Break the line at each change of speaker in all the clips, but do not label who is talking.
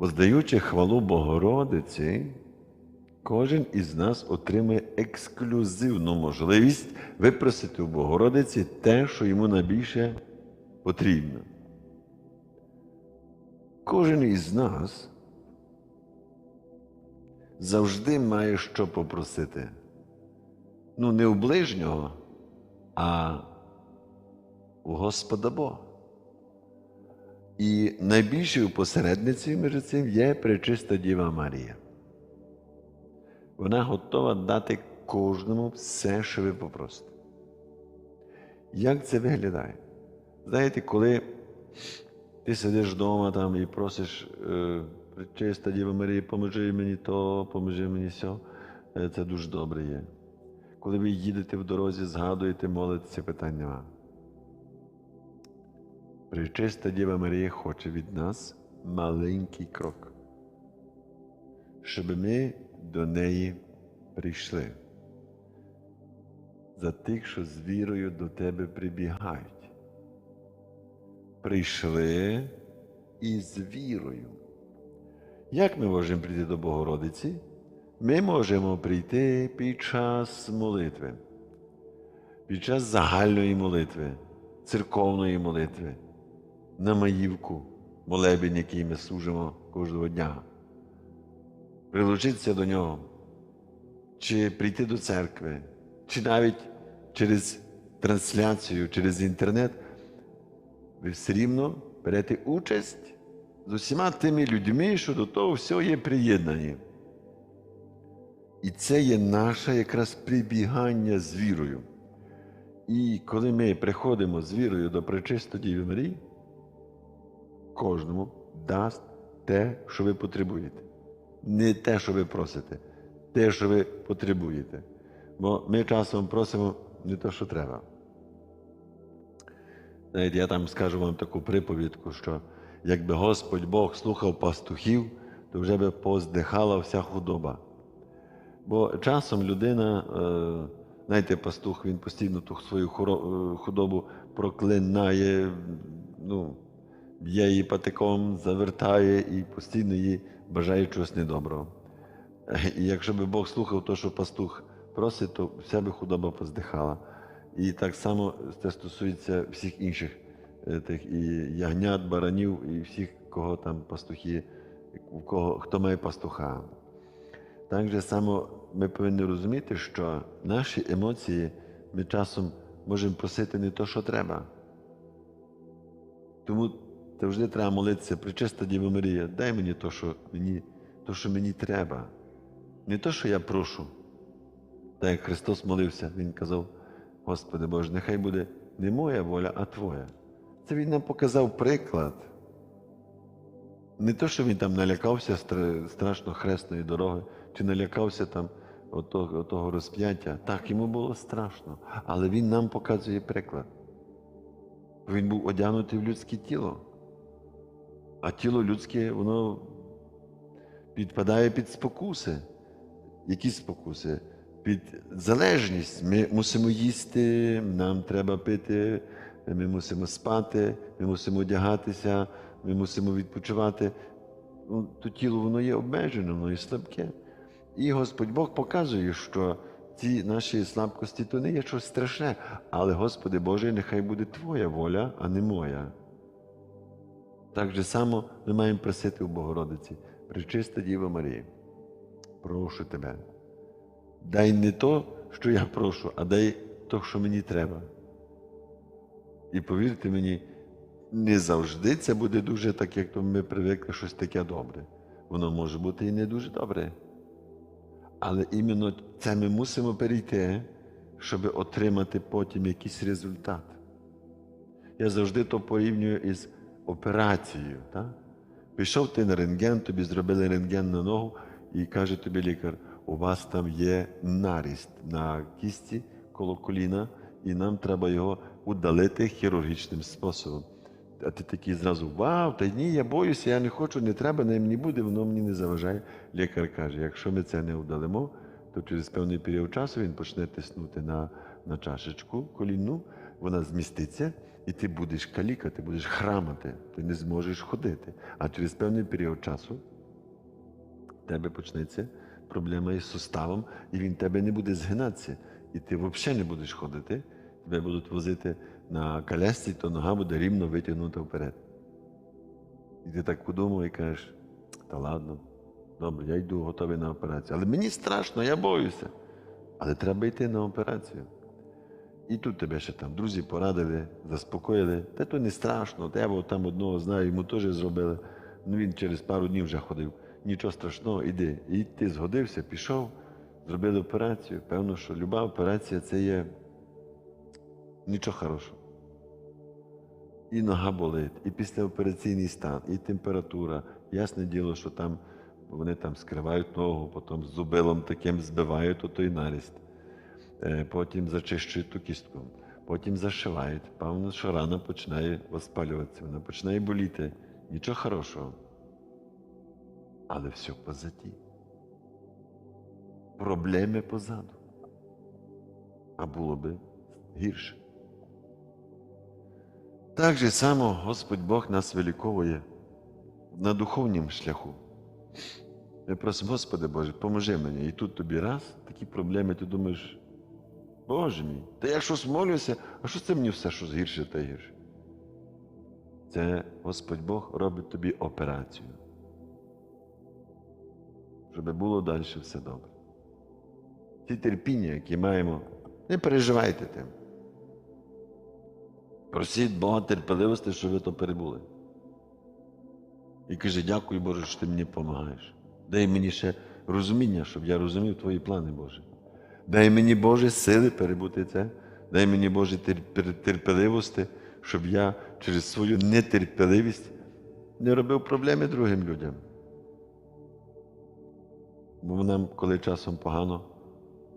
Воздаючи хвалу Богородиці, кожен із нас отримує ексклюзивну можливість випросити у Богородиці те, що йому найбільше потрібно. Кожен із нас завжди має що попросити. Ну, не у ближнього, а у Господа Бога. І найбільшою посередницею між цим є пречиста Діва Марія. Вона готова дати кожному все, що ви попросите. Як це виглядає? Знаєте, коли ти сидиш вдома там і просиш, е, пречиста Діва Марія, поможи мені то, поможи мені сьо, е, це дуже добре є. Коли ви їдете в дорозі, згадуєте, молитеся, питань нема. Пречиста Діва Марія хоче від нас маленький крок, щоб ми до неї прийшли. За тих, що з вірою до тебе прибігають. Прийшли із вірою. Як ми можемо прийти до Богородиці? Ми можемо прийти під час молитви, під час загальної молитви, церковної молитви на маївку, молебень, який ми служимо кожного дня, прилучитися до нього, чи прийти до церкви, чи навіть через трансляцію, через інтернет, ви все рівно берете участь з усіма тими людьми, що до того всього є приєднані. І це є наше якраз прибігання з вірою. І коли ми приходимо з вірою до Пречистої Діви Марії, кожному дасть те, що ви потребуєте. Не те, що ви просите, те, що ви потребуєте. Бо ми часом просимо не те, що треба. Знаєте, я там скажу вам таку приповідку, що якби Господь Бог слухав пастухів, то вже би поздихала вся худоба. Бо часом людина, е, знаєте, пастух, він постійно ту свою е, худобу проклинає, ну, б'є її патиком, завертає і постійно їй бажає чогось недоброго. І якщо би Бог слухав те, що пастух просить, то вся би худоба поздихала. І так само це стосується всіх інших е, тих і ягнят, баранів, і всіх, кого там пастухи, кого, хто має пастуха. Так же само ми повинні розуміти, що наші емоції ми часом можемо просити не то, що треба. Тому завжди треба молитися, причиста Діва Марія, дай мені то, що мені, то, що мені треба. Не то, що я прошу. Так як Христос молився, Він казав, Господи Боже, нехай буде не моя воля, а Твоя. Це Він нам показав приклад. Не то, що він там налякався страшно хресної дороги, чи налякався там отого, отого розп'яття. Так, йому було страшно. Але він нам показує приклад. Він був одягнутий в людське тіло. А тіло людське, воно підпадає під спокуси. Які спокуси? Під залежність. Ми мусимо їсти, нам треба пити, ми мусимо спати, ми мусимо одягатися, ми мусимо відпочивати. Ну, То тіло воно є обмежене, воно є слабке. І Господь Бог показує, що ці наші слабкості то не є щось страшне, але, Господи Боже, нехай буде Твоя воля, а не моя. Так же само ми маємо просити у Богородиці, Пречиста Діва Марія, прошу тебе. Дай не то, що я прошу, а дай то, що мені треба. І повірте мені, не завжди це буде дуже так, як то ми привикли щось таке добре. Воно може бути і не дуже добре. Але іменно це ми мусимо перейти, щоб отримати потім якийсь результат. Я завжди то порівнюю із операцією. Так? Пішов ти на рентген, тобі зробили рентген на ногу, і каже тобі лікар, у вас там є наріст на кісті коло коліна, і нам треба його удалити хірургічним способом. А ти такий зразу вау, та ні, я боюся, я не хочу, не треба, не мені буде, воно мені не заважає. Лікар каже, якщо ми це не удалимо, то через певний період часу він почне тиснути на, на чашечку колінну, вона зміститься, І ти будеш каліка, ти будеш храмати, ти не зможеш ходити. А через певний період часу в тебе почнеться проблема із суставом, і він тебе не буде згинатися. І ти взагалі не будеш ходити, тебе будуть возити на колясці, то нога буде рівно витягнута вперед. І ти так подумав і кажеш, та ладно, добре, я йду готовий на операцію. Але мені страшно, я боюся. Але треба йти на операцію. І тут тебе ще там друзі порадили, заспокоїли. Та то не страшно, от там одного знаю, йому теж зробили. Ну він через пару днів вже ходив. Нічого страшного, іди. І ти згодився, пішов, зробили операцію. Певно, що люба операція це є нічого хорошого. І нога болить, і післяопераційний стан, і температура. Ясне діло, що там вони там скривають ногу, потім з зубилом таким збивають отой наріст. Е, Потім зачищують ту кістку, потім зашивають. Певно, що рана починає воспалюватися, вона починає боліти. Нічого хорошого. Але все позаді. Проблеми позаду. А було би гірше. Так же само Господь Бог нас виліковує на духовнім шляху. Ми просимо, Господи Боже, поможи мені. І тут тобі раз, такі проблеми, ти думаєш, Боже мій, та я щось молюся, а що це мені все щось гірше та гірше? Це Господь Бог робить тобі операцію. Щоб було далі все добре. Ті терпіння, які маємо, не переживайте тим. Просіть Бога терпеливості, щоб ви то перебули. І каже, дякую Боже, що ти мені допомагаєш. Дай мені ще розуміння, щоб я розумів твої плани, Боже. Дай мені Боже сили перебути це. Дай мені Боже тер- терпеливості, щоб я через свою нетерпеливість не робив проблеми другим людям. Бо нам, коли часом погано,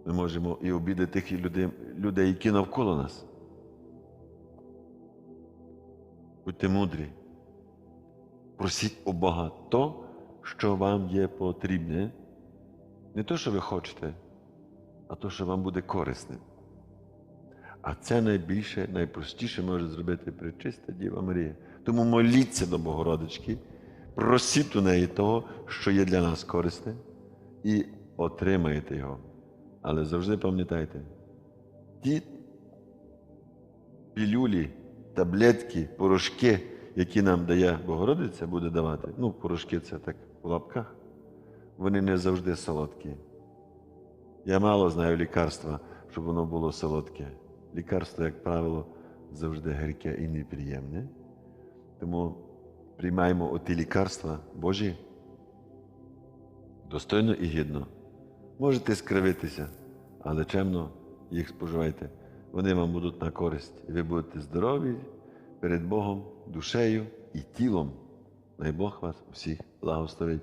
ми можемо і обідати тих людей, людей, які навколо нас. Будьте мудрі. Просіть у Бога то, що вам є потрібне. Не то, що ви хочете, а то, що вам буде корисним. А це найбільше, найпростіше може зробити пречиста Діва Марія. Тому моліться до Богородички, просіть у неї того, що є для нас корисне, і отримаєте його. Але завжди пам'ятайте, ті пілюлі, таблетки, порошки, які нам дає Богородиця, буде давати. Ну, порошки це так в лапках, вони не завжди солодкі. Я мало знаю лікарства, щоб воно було солодке. Лікарство, як правило, завжди гірке і неприємне. Тому приймаємо оті лікарства Божі достойно і гідно. Можете скривитися, але чемно їх споживайте. Вони вам будуть на користь. І ви будете здорові перед Богом, душею і тілом. Най Бог вас всіх благословить.